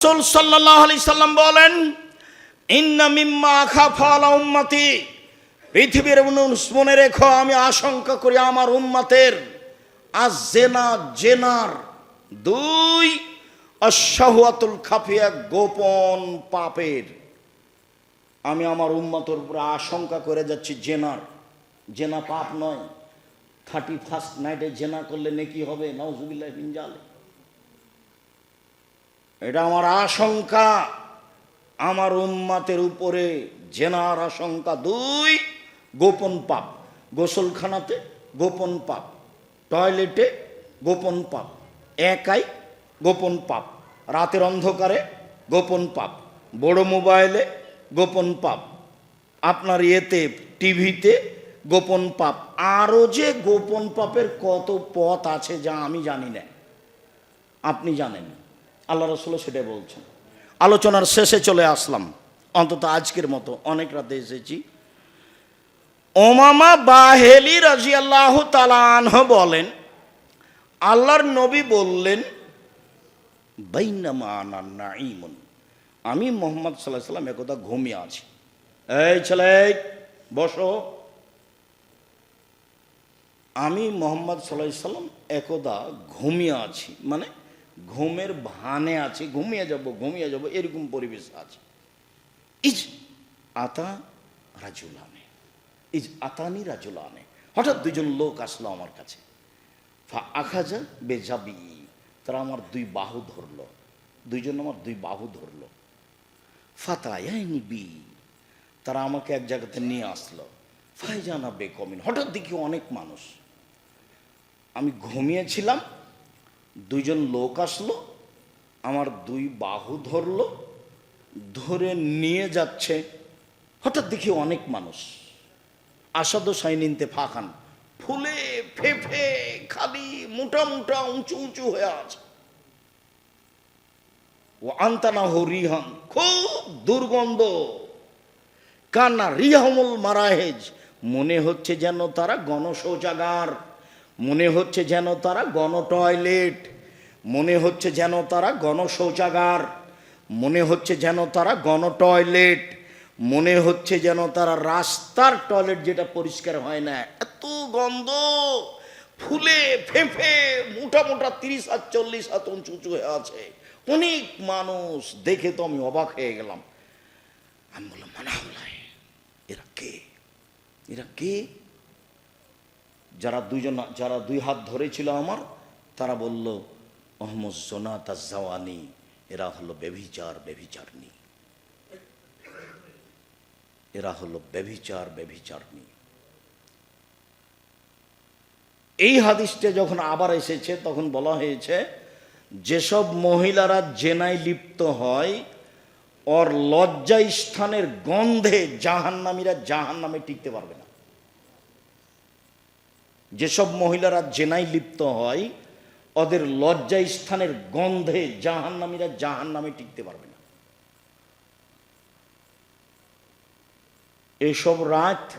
রাসূল সাল্লাল্লাহু আলাইহি সাল্লাম বলেন, ইন্না মিম্মা খাফা আলা উম্মতি। পৃথিবীর মনে রেখো, আমি আশঙ্কা করি আমার উম্মতের আজ জেনা জেনার দুই অশাহুয়াতুল খাফিয়া গোপন পাপের। আমি আমার উম্মতের উপরে আশঙ্কা করে যাচ্ছি, জেনার। জেনা পাপ নয়, থার্টি ফার্স্ট নাইটে জেনা করলে নেকি হবে? নওজুবিল্লাহ বিনজালে এটা আমার আশঙ্কা। আমার উম্মাতের উপরে জেনার আশঙ্কা দুই, গোপন পাপ। গোসলখানাতে গোপন পাপ। টয়লেটে গোপন পাপ। একাই গোপন পাপ। রাতের অন্ধকারে গোপন পাপ। বড় মোবাইলে গোপন পাপ। আপনার ইয়েতে, টিভিতে গোপন পাপ। আরও যে গোপন পাপের কত পথ আছে যা আমি জানি না। আপনি জানেন। আল্লাহ রসুল সেটাই বলছেন। আলোচনার শেষে চলে আসলাম। অন্তত আজকের মতো অনেক রাতে এসেছি। ওমামা বাহেলি রাজি আল্লাহ তালানহ বলেন, আল্লাহর নবী বললেন বাইনামানাইমন আমি মোহাম্মদ সাল্লাহ সাল্লাম একদা ঘুমিয়ে আছি। এই ছেলে, বসো। আমি মোহাম্মদ সাল্লাহ সাল্লাম একদা ঘুমিয়ে আছি। মানে ঘুমের ভানে আছি, ঘুমিয়ে যাব ঘুমিয়ে যাব, এরকম পরিবেশ আছে। ইজ আতা রাজুলানে, ইজ আতানি রাজুলানে। হঠাৎ দুজন লোক আসলো আমার কাছে। ফা আখাজা বেজাবি, তারা আমার দুই বাহু ধরলো, দুইজন আমার দুই বাহু ধরলো। ফাতায়াইনি বি, তারা আমাকে এক জায়গাতে নিয়ে আসলো। ফাইজানা বেকমিন, হঠাৎ দেখি অনেক মানুষ। আমি ঘুমিয়েছিলাম দুইজন লোক আসলো, আমার দুই বাহু ধরলো, ধরে নিয়ে যাচ্ছে। হঠাৎ দেখি অনেক মানুষ। আসাদ সাইনিনতে ফাঁকান ফুলে ফেফে খালি মোটা মোটা উঁচু উঁচু হয়ে আছে। ও আন্তানা হো রিহান, খুব দুর্গন্ধ। কান্না, রিহামুল মারাহেজ। মনে হচ্ছে যেন তারা গণশৌচাগার। মনে হচ্ছে যেন তারা গণ টয়লেট, মনে হচ্ছে যেন তারা গণ শৌচাগার, মনে হচ্ছে যেন তারা গণ টয়লেট, মনে হচ্ছে যেন তারা রাস্তার টয়লেট যেটা পরিষ্কার হয় না। এত গন্ধ, ফুলে ফেঁফে মোটা মোটা তিরিশ হাত, চল্লিশ হাত উঁচু হয়ে আছে। অনেক মানুষ দেখে তো আমি অবাক হয়ে গেলাম। আমি বললাম মানা এরা কে? এরা কে? যারা দুজন যারা দুই হাত ধরেছিল আমার, তারা বলল মোহাম্মদ জোনাতা জাওয়ানি, এরা হলো বেভিচার বেভিচারনি এরা হলো বেভিচার বেভিচারনি এই হাদিসটা যখন আবার এসেছে, তখন বলা হয়েছে, যেসব মহিলারা জেনায় লিপ্ত হয়, ওর লজ্জা স্থানের গন্ধে জাহান্নামীরা জাহান নামে টিকতে পারবে না। যেসব মহিলারা জেনায় লিপ্ত হয়, ওদের লজ্জা স্থানের গন্ধে জাহান্নামীরা জাহান নামে টিকতে পারবে না। এসব রাত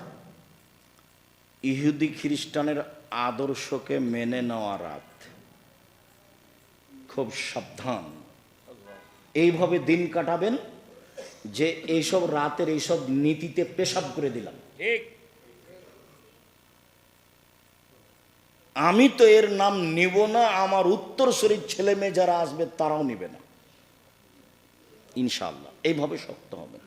ইহুদি খ্রিস্টানের আদর্শকে মেনে নেওয়া রাত। খুব সাবধান। এইভাবে দিন কাটাবেন যে এইসব রাতের এইসব নীতিতে পেশাব করে দিলাম। ঠিক। আমি তো এর নাম নিব না, আমার উত্তরসূরির ছেলে মেয়ে যারা আসবে তারাও নিবে না। ইনশাল্লাহ এইভাবে শক্ত হবে।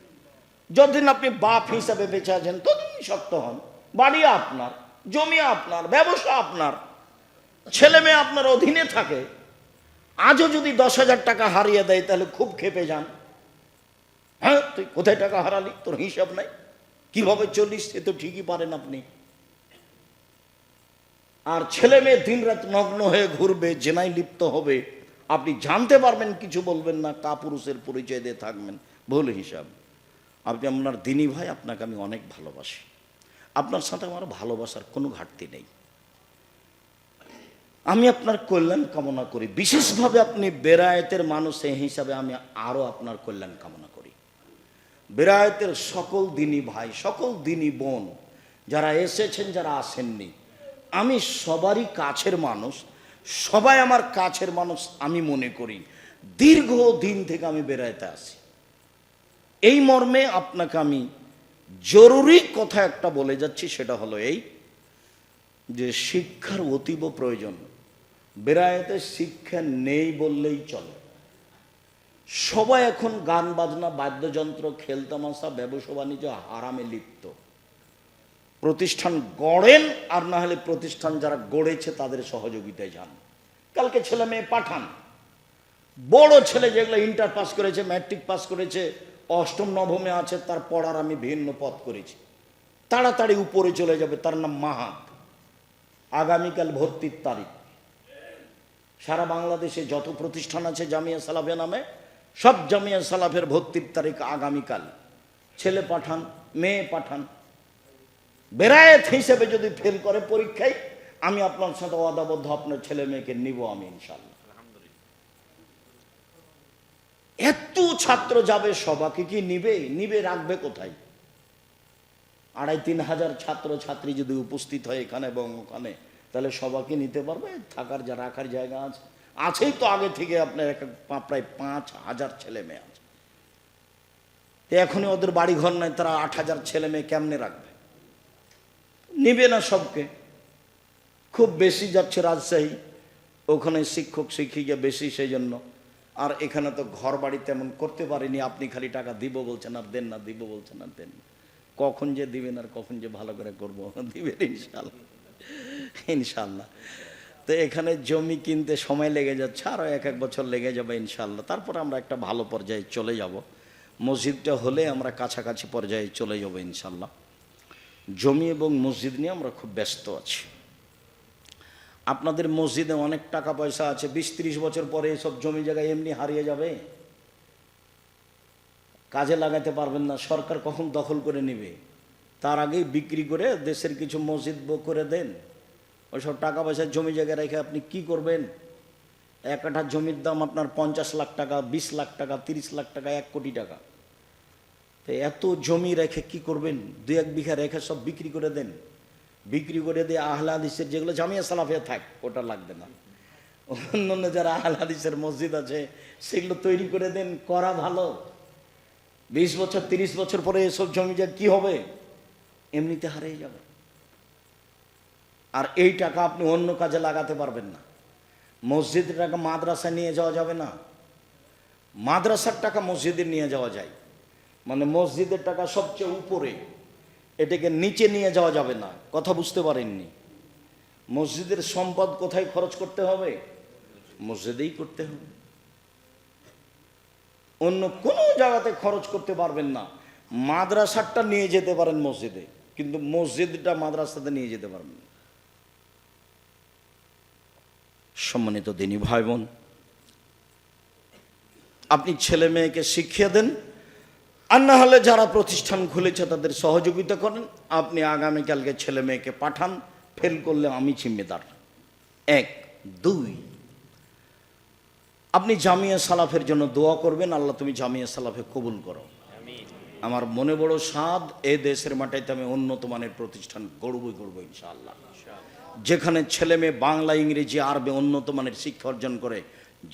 যতদিন আপনি বাপ হিসাবে বেঁচে আছেন, ততদিন শক্ত হন। বাড়ি আপনার, জমি আপনার, ব্যবসা আপনার। ছেলে মেয়ে আপনার অধীনে থাকে। আজও যদি দশ হাজার টাকা হারিয়ে দেয়, তাহলে খুব খেপে যান। হ্যাঁ তুই কোথায় টাকা হারালি? তোর হিসাব নাই। কীভাবে চলিস, সে তো ঠিকই পারেন আপনি। আর ছেলে মেয়ে দিন রাত নগ্ন হয়ে ঘুরবে, জেনায় লিপ্ত হবে। আপনি জানতে পারবেন, কিছু বলবেন না, কাপুরুষের পরিচয় দিয়ে থাকবেন। ভুল হিসাব। আপনি আপনার দিনী ভাই আপনাকে আমি অনেক ভালোবাসি। আপনার সাথে আমার ভালোবাসার কোনো ঘাটতি নেই। আমি আপনার কল্যাণ কামনা করি। বিশেষভাবে আপনি বেরায়েতের মানুষ, সেই হিসাবে আমি আরও আপনার কল্যাণ কামনা করি। বেরায়েতের সকল দিনী ভাই, সকল দিনী বোন, যারা এসেছেন, যারা আসেননি আমি সবারই কাছের মানুষ, সবাই আমার কাছের মানুষ আমি মনে করি। দীর্ঘ দিন থেকে আমি বেড়াইতে আসি। এই মর্মে আপনাকে আমি জরুরি কথা একটা বলে যাচ্ছি, সেটা হলো এই যে শিক্ষার অতীব প্রয়োজন। বেড়াইতে শিক্ষা নেই বললেই চলে। সবাই এখন গান বাজনা, বাদ্যযন্ত্র, খেলতামাশা ব্যবসা বাণিজ্য হারামে লিপ্ত। প্রতিষ্ঠান গড়েন, আর না হলে প্রতিষ্ঠান যারা গড়েছে তাদের সহযোগিতায় যান। কালকে ছেলে মেয়ে পাঠান। বড় ছেলে যেগুলো ইন্টার পাস করেছে ম্যাট্রিক পাস করেছে, অষ্টম, নবমে আছে, তার পড়ার আমি ভিন্ন পথ করেছি। তাড়াতাড়ি উপরে চলে যাবে, তার নাম মাহাত। আগামীকাল ভর্তির তারিখ। সারা বাংলাদেশে যত প্রতিষ্ঠান আছে জামিয়া সালাফে নামে, সব জামিয়া সালাফের ভর্তির তারিখ আগামীকাল। ছেলে পাঠান, মেয়ে পাঠান বেড়ায়েত হিসেবে যদি ফেল করে পরীক্ষায় আমি আপনার সাথে অদাবদ্ধ আপনার ছেলে মেয়েকে নিব আমি ইনশাল্লাহ এত ছাত্র যাবে সবাকে কি নিবে? নিবে রাখবে কোথায়? আড়াই তিন হাজার ছাত্র ছাত্রী যদি উপস্থিত হয় এখানে এবং ওখানে তাহলে সবাকে নিতে পারবে? থাকার যা রাখার জায়গা আছে। আছেই তো আগে থেকে আপনার এক এক- প্রায় পাঁচ হাজার ছেলে মেয়ে আছে। তো এখনই ওদের বাড়ি ঘর নাই তারা আট হাজার ছেলে মেয়ে কেমনে রাখবে? নিবে না সবকে। খুব বেশি যাচ্ছে রাজশাহী, ওখানে শিক্ষক শিক্ষিকা বেশি সেই জন্য আর এখানে তো ঘর বাড়ি তেমন করতে পারিনি, আপনি খালি টাকা দিব বলছেন আর দেন না, দিব বলছেন আর দেন না। কখন যে দিবেন আর কখন যে ভালো করে করব, দিবেন ইনশাল্লাহ ইনশাল্লাহ। তো এখানে জমি কিনতে সময় লেগে যাচ্ছে আরও এক এক বছর লেগে যাবে ইনশাল্লাহ। তারপর আমরা একটা ভালো পর্যায়ে চলে যাব। মসজিদটা হলে আমরা কাছাকাছি পর্যায়ে চলে যাব ইনশাল্লাহ। জমি এবং মসজিদ নিয়ে আমরা খুব ব্যস্ত আছি। আপনাদের মসজিদে অনেক টাকা পয়সা আছে, বিশ ত্রিশ বছর পরে এসব জমি জায়গায় এমনি হারিয়ে যাবে? কাজে লাগাতে পারবেন না, সরকার কখন দখল করে নেবে? তার আগেই বিক্রি করে দেশের কিছু মসজিদ করে দেন। ওইসব টাকা পয়সা জমি জায়গায় রেখে আপনি কি করবেন? এক কাঠা জমির দাম আপনার পঞ্চাশ লাখ টাকা, বিশ লাখ টাকা, তিরিশ লাখ টাকা, এক কোটি টাকা। তো এত জমি রেখে কি করবেন? দু এক বিঘা রেখে সব বিক্রি করে দেন। বিক্রি করে দিয়ে আহলাদিসের যেগুলো জামিয়া সালাফিয়া থাক, ওটা লাগবে না। অন্য অন্যান্য যারা আহলাদিসের মসজিদ আছে, সেগুলো তৈরি করে দেন, করা ভালো। বিশ বছর, তিরিশ বছর পরে এসব জমি যা কি হবে? এমনিতে হারিয়ে যাবে। আর এই টাকা আপনি অন্য কাজে লাগাতে পারবেন না। মসজিদের টাকা মাদ্রাসায় নিয়ে যাওয়া যাবে না। মাদ্রাসার টাকা মসজিদে নিয়ে যাওয়া যায়। মানে মসজিদের টাকা সবচেয়ে উপরে। এটাকে নিচে নিয়ে যাওয়া যাবে না। কথা বুঝতে পারেননি। মসজিদের সম্পদ কোথায় খরচ করতে হবে? মসজিদেই করতে হবে। অন্য কোনো জায়গাতে খরচ করতে পারবেন না। মাদ্রাসারটা নিয়ে যেতে পারেন মসজিদে, কিন্তু মসজিদটা মাদ্রাসাতে নিয়ে যেতে পারবেন সম্মানিত দিনী ভাই বোন, আপনি ছেলে মেয়েকে শিখিয়ে দেন আর না হলে যারা প্রতিষ্ঠান খুলেছে তাদের সহযোগিতা করেন। আপনি আগামীকালকে ছেলে মেয়েকে পাঠান, ফেল করলে আমি জিম্মেদার। এক, দুই, আপনি জামিয়া সালাফের জন্য দোয়া করবেন, আল্লাহ তুমি জামিয়া সালাফে কবুল করো। আমার মনে বড় স্বাদ, এ দেশের মাটিতে আমি উন্নত মানের প্রতিষ্ঠান গড়বই গড়বো ইনশাআল্লাহ। যেখানে ছেলে মেয়ে বাংলা, ইংরেজি, আরবে উন্নত মানের শিক্ষা অর্জন করে,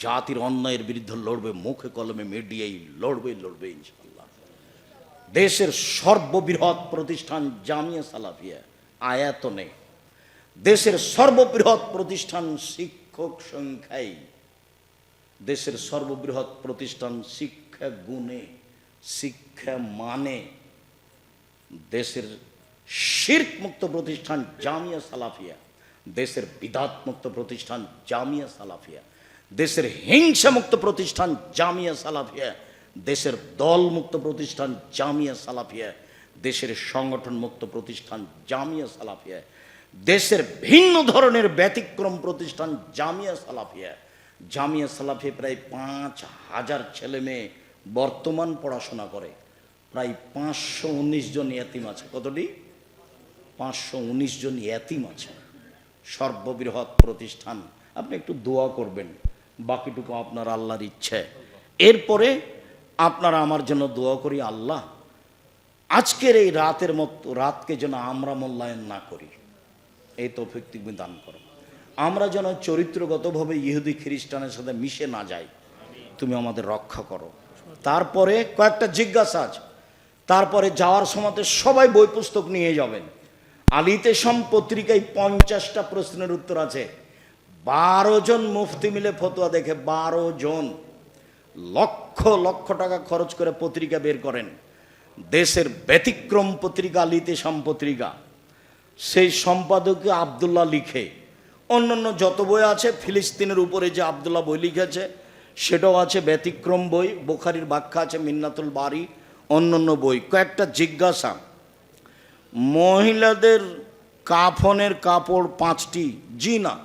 জাতির অন্যায়ের বিরুদ্ধে লড়বে, মুখে কলমে মিডিয়াই লড়বে লড়বে ইনশাআল্লাহ। দেশের সর্ববৃহৎ প্রতিষ্ঠান জামিয়া সালাফিয়া আয়াতনে দেশের সর্ববৃহৎ প্রতিষ্ঠান শিক্ষক সংখ্যায় দেশের সর্ববৃহৎ প্রতিষ্ঠান শিক্ষা গুণে, শিক্ষা মানে দেশের শির্ক মুক্ত প্রতিষ্ঠান জামিয়া সালাফিয়া, দেশের বিদাত মুক্ত প্রতিষ্ঠান জামিয়া সালাফিয়া, দেশের হিংসা মুক্ত প্রতিষ্ঠান জামিয়া সালাফিয়া দেশের দল মুক্ত প্রতিষ্ঠান জামিয়া সালাফিয়া, দেশের সংগঠন মুক্ত প্রতিষ্ঠান জামিয়া সালাফিয়া, দেশের ভিন্ন ধরনের ব্যতিক্রম প্রতিষ্ঠান জামিয়া সালাফিয়া। জামিয়া সালাফিয়া প্রায় পাঁচ হাজার ছেলে মেয়ে বর্তমান পড়াশোনা করে। প্রায় পাঁচশো উনিশ জন ইয়াতিম আছে। কতটি? পাঁচশো উনিশ জন ইয়াতিম আছে। সর্ববৃহৎ প্রতিষ্ঠান। আপনি একটু দোয়া করবেন। বাকিটুকু আপনার আল্লাহর ইচ্ছে। এরপরে আপনারা আমার জন্য দোয়া করি, আল্লাহ, আজকের এই রাতের মতো রাতকে যেন আমরা মূল্যায়ন না করি। এই তৌফিক তুমি দান করো। আমরা যেন চরিত্রগতভাবে ইহুদি খ্রিস্টানের সাথে মিশে না যাই, তুমি আমাদের রক্ষা করো। তারপরে কয়েকটা জিজ্ঞাসা আছে। তারপরে যাওয়ার সময় সবাই বই পুস্তক নিয়ে যাবেন। আলিতে সম পত্রিকায় পঞ্চাশটা প্রশ্নের উত্তর আছে। বারো জন মুফতি মিলে ফতোয়া দেখে বারো জন লক্ষ লক্ষ লক্ষ টাকা খরচ করে পত্রিকা বের করেন। দেশের ব্যতিক্রম পত্রিকা সম পত্রিকা। সেই সম্পাদকে আবদুল্লাহ লিখে। অন্যান্য যত বই আছে, ফিলিস্তিনের উপরে যে আবদুল্লাহ বই লিখেছে, সেটাও আছে ব্যতিক্রম বই, বোখারির ব্যাখ্যা আছে মিন্নাতুল বাড়ি অন্যান্য বই। কয়েকটা জিজ্ঞাসা। মহিলাদের কাফনের কাপড় পাঁচটি, জি না।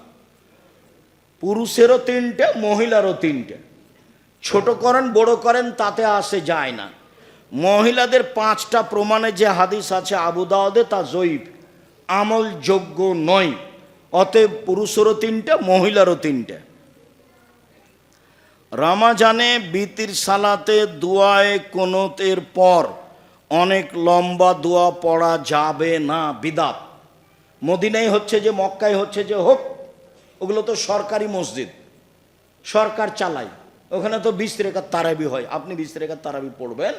পুরুষেরও তিনটে, মহিলারও তিনটে। ছোট করেন, বড় করেন, তাতে আসে যায় না। মহিলাদের পাঁচটা প্রমাণে যে হাদিস আছে আবু দাওয়াদে তা জয়ীফ আমলযোগ্য নয়, অতএব পুরুষেরও তিনটে, মহিলারও তিনটে। রামাজানে বিতির সালাতে দোয়ায় কোনতের পর অনেক লম্বা দোয়া পড়া যাবে না, বিদাত। মদিনাই হচ্ছে যে মক্কায় হচ্ছে যে, হোক, ওগুলো তো সরকারি মসজিদ, সরকার চালায়। ওখানে তো বিশ রেখার তারাবি হয়। আপনি বিশ রেখার তারাবি পড়বেন।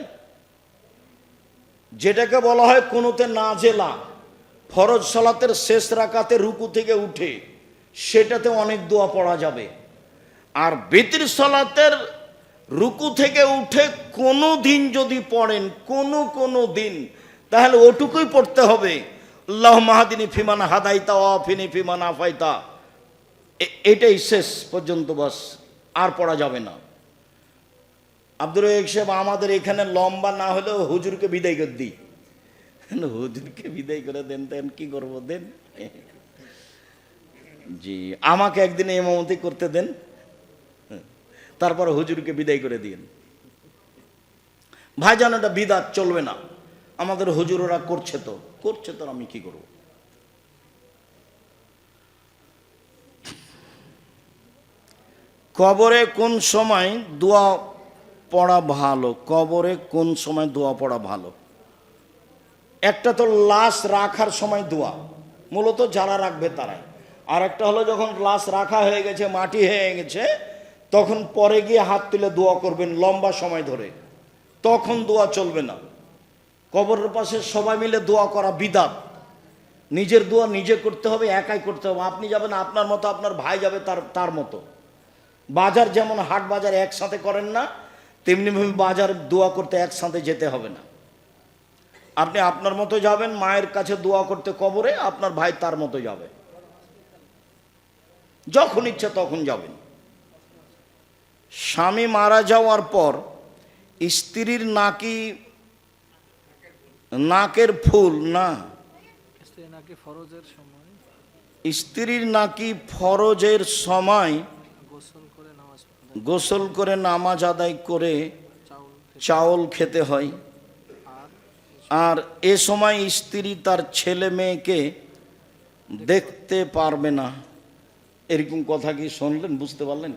যেটাকে বলা হয় কোনোতে না জেলা, ফরজ সলাতের শেষ রাকাতে রুকু থেকে উঠে সেটাতে অনেক দোয়া পড়া যাবে। আর বেতির সলাতের রুকু থেকে উঠে কোনো দিন যদি পড়েন, কোনো কোনো দিন, তাহলে ওটুকুই পড়তে হবে। আল্লাহ মাহাদিনী ফিমান হাদাইতা অফিনি ফিমান আফাইতা। এটাই শেষ পর্যন্ত বাস। আর পড়া যাবে না। আব্দুর রহিক সাহেব, আমাদের এখানে লম্বা না হলেও হুজুরকে বিদায় করে দিই। হুজুরকে বিদায় করে দেন দেন কি করব, দেন? জি, আমাকে একদিন ইমামতি করতে দেন। তারপর হুজুরকে বিদায় করে দিন ভাইজান, এটা বিদাত, চলবে না। আমাদের হুজুররা করছে তো করছে তো আমি কি করব? কবরে কোন সময় দোয়া পড়া ভালো? কবরে কোন সময় দোয়া পড়া ভালো? একটা তো লাশ রাখার সময় দোয়া, মূলত যারা রাখবে তারাই। আর একটা হলো যখন লাশ রাখা হয়ে গেছে, মাটি হয়ে গেছে, তখন পরে গিয়ে হাত তুলে দোয়া করবেন লম্বা সময় ধরে। তখন দোয়া চলবে না। কবরের পাশে সবাই মিলে দোয়া করা বিদাত। নিজের দোয়া নিজে করতে হবে, একাই করতে হবে। আপনি যাবেন, আপনার মতো আপনার ভাই যাবে তার তার মতো। বাজার যেমন হাট বাজার একসাথে করেন না তেমনিভাবে বাজার দোয়া করতে একসাথে যেতে হবে না। আপনি আপনার মতো যাবেন মায়ের কাছে দোয়া করতে কবরে আপনার ভাই তার মতো যাবে। যখন ইচ্ছা তখন যাবেন। স্বামী মারা যাওয়ার পর স্ত্রীর নাকি নাকের ফুল না। স্ত্রী নাকি ফরজের সময়। স্ত্রীর নাকি ফরজের সময় গোসল করে নামাজ পড়ে গোসল করে, নামাজ আদায় করে চাউল খেতে হয়। আর এ সময় স্ত্রী তার ছেলে মেয়েকে দেখতে পারবে না। এরকম কথা কি শুনলেন? বুঝতে পারলেন?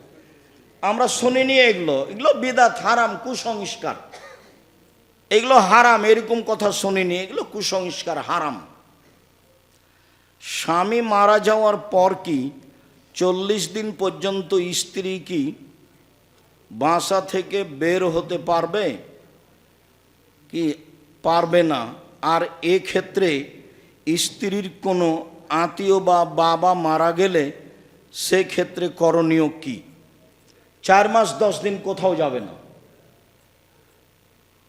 আমরা শুনিনি এগুলো। এগুলো বিদাত, হারাম, কুসংস্কার। এগুলো হারাম, এরকম কথা শুনিনি। এগুলো কুসংস্কার, হারাম। স্বামী মারা যাওয়ার পর কি চল্লিশ দিন পর্যন্ত স্ত্রী কি বাসা থেকে বের হতে পারবে? কি পারবে না? আর ক্ষেত্রে স্ত্রীর কোনো আত্মীয় বা বাবা মারা গেলে সেক্ষেত্রে করণীয় কি? চার মাস, দশ দিন কোথাও যাবে না।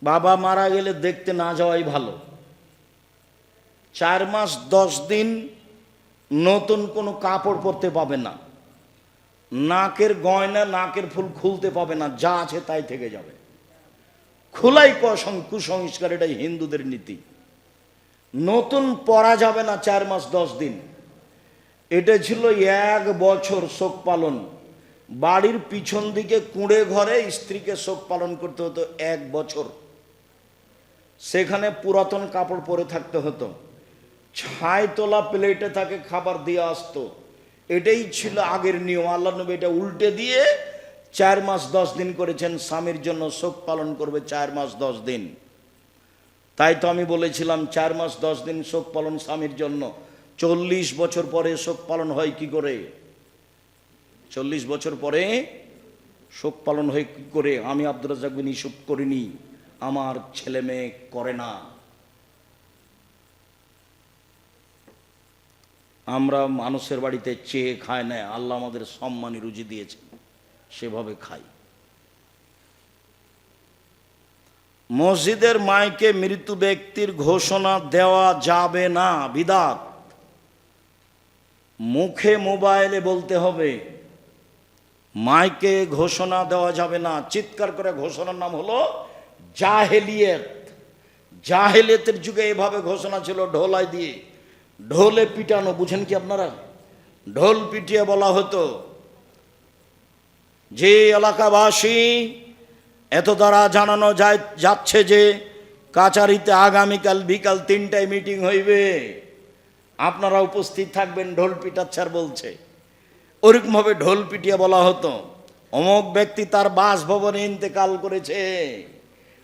বাবা মারা গেলে দেখতে না যাওয়াই ভালো। চার মাস, দশ দিন নতুন কোনো কাপড় পরতে পাবে না। নাকের গয়না, নাকের ফুল খুলতে পাবে না, যা আছে তাই থেকে যাবে। খোলাই কসং- কুসংস্কার, এটাই হিন্দুদের নীতি। নতুন পরা যাবে না চার মাস, দশ দিন। এটা ছিল এক বছর শোক পালন। বাড়ির পিছন দিকে কুঁড়ে ঘরে স্ত্রীকে শোক পালন করতে হতো এক বছর। সেখানে পুরাতন কাপড় পরে থাকতে হতো। ছাই তোলা প্লেটে তাকে খাবার দিয়ে আসতো। এটাই ছিল আগের নিয়ম। আল্লাহ নবী এটা উল্টে দিয়ে চার মাস দশ দিন করেছেন, স্বামীর জন্য শোক পালন করবে চার মাস দশ দিন। তাই তো আমি বলেছিলাম, চার মাস দশ দিন শোক পালন স্বামীর জন্য। চল্লিশ বছর পরে শোক পালন হয় কি করে? চল্লিশ বছর পরে শোক পালন হয় কি করে? আমি আব্দুর রাজাক বিন ইসুফ করিনি। আমার ছেলে মেয়ে করে না। আমরা মানুষের বাড়িতে চেয়ে খায় না আল্লাহ আমাদের সম্মানী রুজি দিয়েছে সেভাবে খাই। মসজিদের মাইকে মৃত্যু ব্যক্তির ঘোষণা দেওয়া যাবে না, বিদাত। মুখে মোবাইলে বলতে হবে, মাইকে ঘোষণা দেওয়া যাবে না। চিৎকার করে ঘোষণার নাম হলো জাহেলিয়ত। জাহেলিয়তের যুগে এভাবে ঘোষণা ছিল ঢোলাই দিয়ে। ঢোলে পিটানো, বুঝেন কি আপনারা? ঢোল পিটিয়ে বলা হতো, যে এলাকাবাসী, এত দ্বারা জানানো যায়, যাচ্ছে যে কাচারিতে আগামীকাল বিকাল তিনটায় মিটিং হইবে। আপনারা উপস্থিত থাকবেন, ঢোল পিটাচ্ছার বলছে। ওরকমভাবে ঢোল পিটিয়ে বলা হতো। অমক ব্যক্তি তার বাসভবনে ইন্তেকাল করেছে।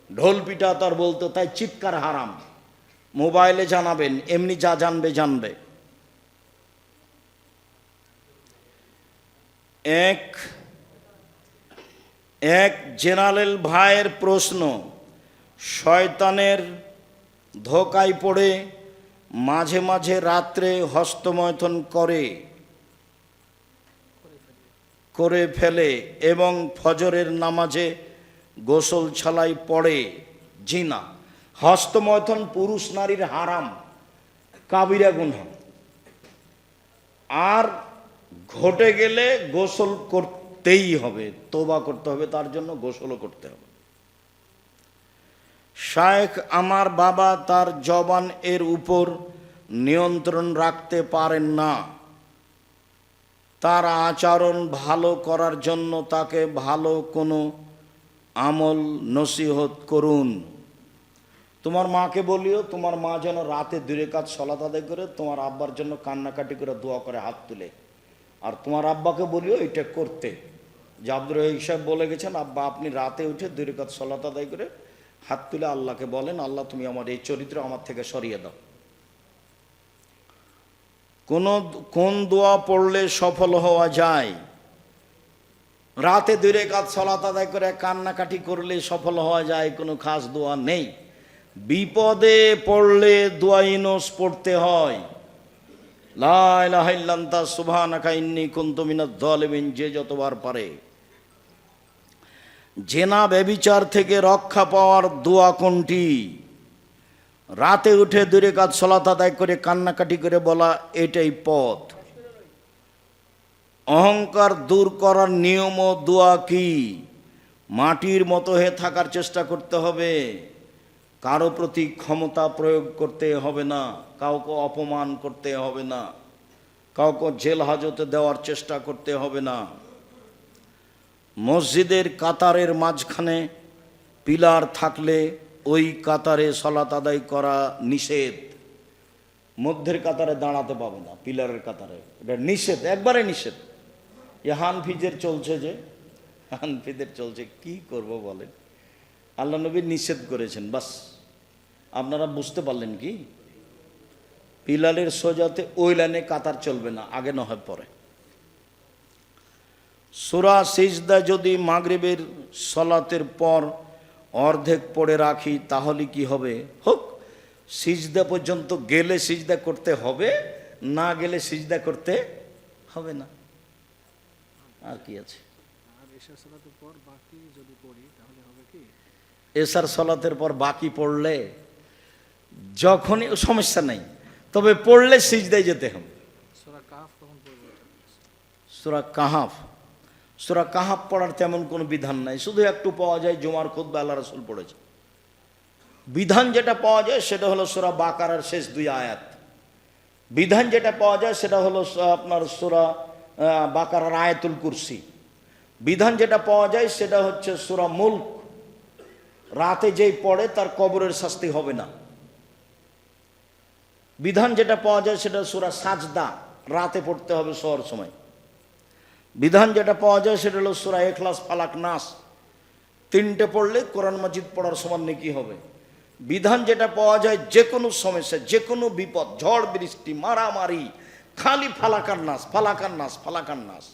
ঢোল পিটা তার বলতো, তাই চিৎকার হারাম। মোবাইলে জানাবেন, এমনি যা জানবে জানবে। এক এক জেনারেল ভাইয়ের প্রশ্ন, শয়তানের ধোকায় পড়ে মাঝে মাঝে রাত্রে হস্তমৈথন করে করে ফেলে এবং ফজরের নামাজে গোসল ছালাই পড়ে, জিনা। হস্তমৈথন পুরুষ নারীর হারাম, কাবিরা গুনা আর ঘটে গেলে গোসল করতেই হবে, তোবা করতে হবে, তার জন্য গোসলও করতে হবে। শায়েখ আমার বাবা তার জবান এর উপর নিয়ন্ত্রণ রাখতে পারেন না। তার আচরণ ভালো করার জন্য তাকে ভালো কোনো আমল নসিহত করুন। তোমার মাকে বলিও, তোমার মা যেন রাতে দূরে কাজ সলাত আদায় করে, তোমার আব্বার জন্য কান্নাকাটি করে দোয়া করে হাত তুলে। আর তোমার আব্বাকে বলিও, এটা করতে। যে আব্দুর রহিক সাহেব বলে গেছেন, আব্বা, আপনি রাতে উঠে দূরে কাজ সলাত আদায় করে হাত তুলে আল্লাহকে বলেন, আল্লাহ তুমি আমার এই চরিত্র আমার থেকে সরিয়ে দাও। কোন কোন দোয়া পড়লে সফল হওয়া যায়? রাতে দূরে কাজ সলাত আদায় করে কান্নাকাটি করলে সফল হওয়া যায়, কোনো খাস দোয়া নেই। বিপদে পড়লে দোয়া ইনোস পড়তে হয়। লাইলাহাইল্লান্তা সুবহানাকা ইন্নী কুনতু মিনাজ জালিমিন যে যতবার পারে। জেনা ব্যবিচার থেকে রক্ষা পাওয়ার দোয়া কোনটি? রাতে উঠে দূরে কাজ, সলাত আদায় করে, কান্নাকাটি করে বলা, এটাই পথ। অহংকার দূর করার নিয়ম ও দোয়া কি? মাটির মতো হয়ে থাকার চেষ্টা করতে হবে। কারও প্রতি ক্ষমতা প্রয়োগ করতে হবে না, কাউকে অপমান করতে হবে না, কাউকে জেল হাজতে দেওয়ার চেষ্টা করতে হবে না। মসজিদের কাতারের মাঝখানে পিলার থাকলে ওই কাতারে সলাত আদায় করা নিষেধ। মধ্যের কাতারে দাঁড়াতে পাবে না, পিলারের কাতারে। এটা নিষেধ, একবারে নিষেধ। এ হানফিজের চলছে যে হানফিদের চলছে, কি করব বলেন? আল্লাহ নবী নিষেধ করেছেন, বাস। আপনারা বুঝতে পারলেন কি? পিলালের সোজাতে ওই লাইনে কাতার চলবে না, আগে না হয় পরে। সুরা সিজদা যদি মাগরিবের সলাতের পর অর্ধেক পড়ে রাখি, তাহলে কি হবে? হোক, সিজদা পর্যন্ত গেলে সিজদা করতে হবে, না গেলে সিজদা করতে হবে না। আর কি আছে আর এশা সালাতের পর বাকি যদি পড়ি তাহলে হবে কি এসার সলাতের পর বাকি পড়লে যখনই সমস্যা নেই তবে পড়লে সিজদায় যেতে হবে। সোরা কাহাফ সুরা কাহাফ। পড়ার তেমন কোনো বিধান নাই শুধু একটু পাওয়া যায় জুমার খুদ্ আল্লাহ রসুল পড়েছে। বিধান যেটা পাওয়া যায় সেটা হলো সুরা বাকারার শেষ দুই আয়াত। বিধান যেটা পাওয়া যায় সেটা হলো আপনার সুরা বাকারার আয়াতুল কুরসি। বিধান যেটা পাওয়া যায় সেটা হচ্ছে সুরা মুল্ক। রাতে যেই পড়ে তার কবরের শাস্তি হবে না। বিধান যেটা পাওয়া যায় সেটা সুরা সাজদা, রাতে পড়তে হবে শোয়ার সময়। বিধান যেটা পাওয়া যায় সেটা হলো সুরা এখলাস ফালাক, নাস। তিনটে পড়লে কোরআন মাজিদ পড়ার সমান নেকি হবে। বিধান যেটা পাওয়া যায় যে কোনো সমস্যা যে কোনো বিপদ, ঝড়, বৃষ্টি, মারামারি, খালি ফালাকার নাস ফালাকার নাস ফালাকার নাস।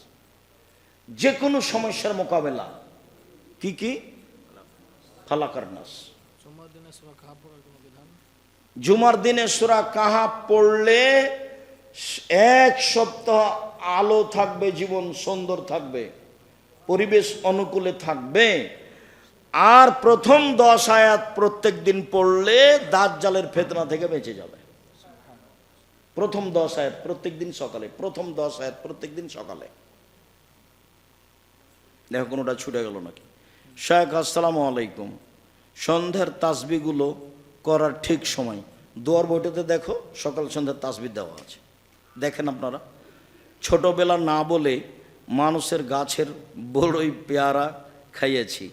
যে কোনো সমস্যার মোকাবেলা। কি কি? নাস। বিধান? জুমার দিনে সুরা কাহা পড়লে এক সপ্তাহ আলো থাকবে জীবন সুন্দর থাকবে পরিবেশ অনুকূলে থাকবে। আর প্রথম দশ আয়াত প্রত্যেক দিন পড়লে দাঁত জালের ফেতনা থেকে বেঁচে যাবে। প্রথম দশ আয়াত প্রত্যেক দিন সকালে প্রথম দশ আয়াত প্রত্যেক দিন সকালে। দেখো কোনোটা ছুটে গেল নাকি? শায়েখ, আসসালামু আলাইকুম। সন্ধ্যার তাসবিগুলো করার ঠিক সময়। দুয়ার বইটাতে দেখো, সকাল সন্ধ্যার তাসবি দেওয়া আছে। দেখেন আপনারা, ছোটবেলা না বলে মানুষের গাছের বড়ই পেয়ারা খাইয়েছি।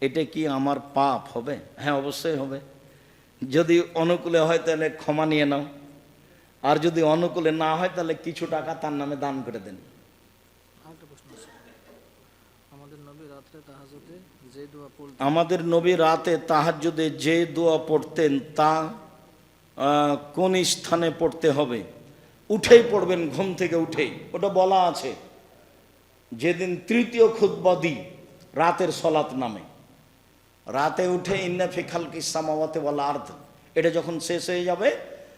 এটা কি আমার পাপ হবে? হ্যাঁ অবশ্যই হবে। যদি অনুকূলে হয় তাহলে ক্ষমা নিয়ে নাও। আর যদি অনুকূলে না হয় তাহলে কিছু টাকা তার নামে দান করে দেন আরেকটা প্রশ্ন আছে আমাদের নবী রাত্রে তাহাজতে যে দোয়া পড়তেন আমাদের নবী রাতে তাহাজ্জুদে যে দোয়া পড়তেন তা কোন স্থানে পড়তে হবে? উঠেই পড়বেন, ঘুম থেকে উঠেই। ওটা বলা আছে। যেদিন তৃতীয় খুতবা দিই, রাতের সলাত নামে। রাতে উঠে ইন্নাফি খালকি সামাওয়াতে বলা আর্ধ এটা যখন শেষ হয়ে যাবে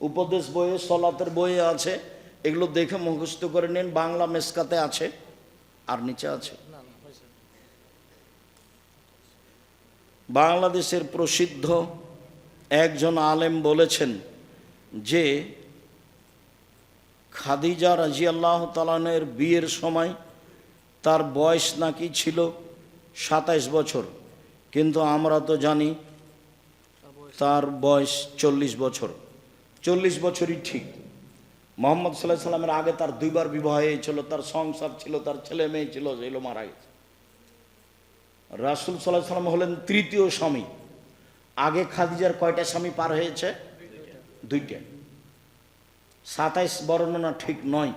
উপদেশ বইয়ে, সলাতের বইয়ে আছে। এগুলো দেখে মুখস্থ করে নিন। বাংলা মেসকাতে আছে, আর নিচে আছে। বাংলাদেশের প্রসিদ্ধ একজন আলেম বলেছেন যে, খাদিজা রাজি আল্লাহ তালানের বিয়ের সময় তার বয়স নাকি ছিল সাতাইশ বছর। কিন্তু আমরা তো জানি তার বয়স চল্লিশ বছর। চল্লিশ বছরই ঠিক। মোহাম্মদ সাল্লাহ সাল্লামের আগে তার দুইবার বিবাহ হয়েছিল, তার সংসার ছিল, তার ছেলে মেয়ে ছিল যেগুলো মারা গেছে। রাসুল সাল্লাহ সাল্লাম হলেন তৃতীয় স্বামী। আগে খাদিজার কয়টা স্বামী পার হয়েছে? দুইটা। সাতাইশ বর্ণনা ঠিক নয়।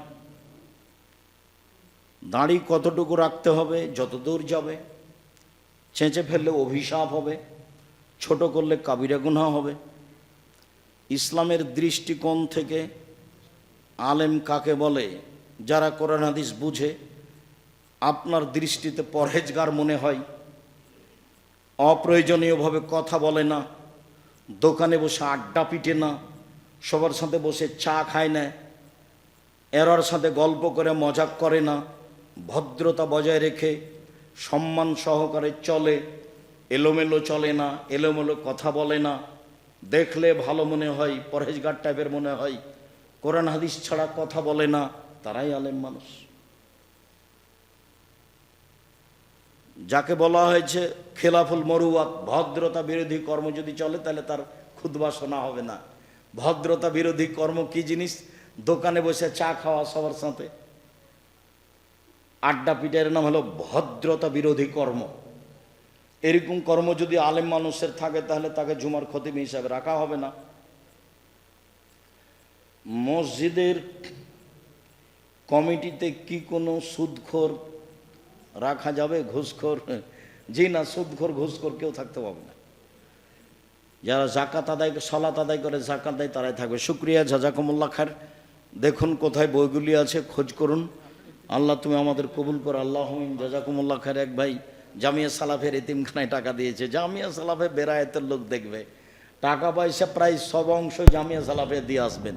দাড়ি কতটুকু রাখতে হবে, যত দূর যাবে, চেঁচে ফেললে অভিশাপ হবে, ছোট করলে কাবিরা গুনাহ হবে ইসলামের দৃষ্টিকোণ থেকে আলেম কাকে বলে, যারা কোরআন হাদিস বুঝে, আপনার দৃষ্টিতে পরহেজগার মনে হয়? অপ্রয়োজনীয়ভাবে কথা বলে না, দোকানে বসে আড্ডা পিটে না, সবার সাথে বসে চা খায় না, এরার সাথে গল্প করে মজাক করে না, ভদ্রতা বজায় রেখে সম্মান সহকারে চলে, এলোমেলো চলে না, এলোমেলো কথা বলে না দেখলে ভালো মনে হয়, পরহেজগার টাইপের মনে হয়। কোরআন, হাদিস ছাড়া কথা বলে না, তারাই আলেম মানুষ। যাকে বলা হয়েছে খেলাফুল মরুয়াত ভদ্রতা বিরোধী কর্ম যদি চলে, তাহলে তার ক্ষুদবা শোনা হবে না। ভদ্রতা বিরোধী কর্ম কি জিনিস? দোকানে বসে চা খাওয়া সবার সাথে। আড্ডা পিটের নাম হলো ভদ্রতা বিরোধী কর্ম। এরকম কর্ম যদি আলেম মানুষের থাকে, তাহলে তাকে জুমার খতিম হিসাবে রাখা হবে না। মসজিদের কমিটিতে কি কোনো সুদখোর রাখা যাবে? ঘুষখোর? জি না, সুদখোর, ঘুষখোর কেউ থাকতে পারবে না। যারা জাকাত আদায়, সলাত আদায় করে জাকাত দেয় তারাই থাকবে। শুক্রিয়া, জাজাকুমুল্লাহ খার দেখুন কোথায় বইগুলি আছে, খোঁজ করুন। আল্লাহ তুমি আমাদের কবুল করো। আল্লাহ জাজাকুমুল্লাহ খার এক ভাই জামিয়া সালাফের এতিমখানায় টাকা দিয়েছে। জামিয়া সালাফে বেরায়েতের লোক দেখবে। টাকা পয়সা প্রায় সব অংশ জামিয়া সালাফে দিয়ে আসবেন।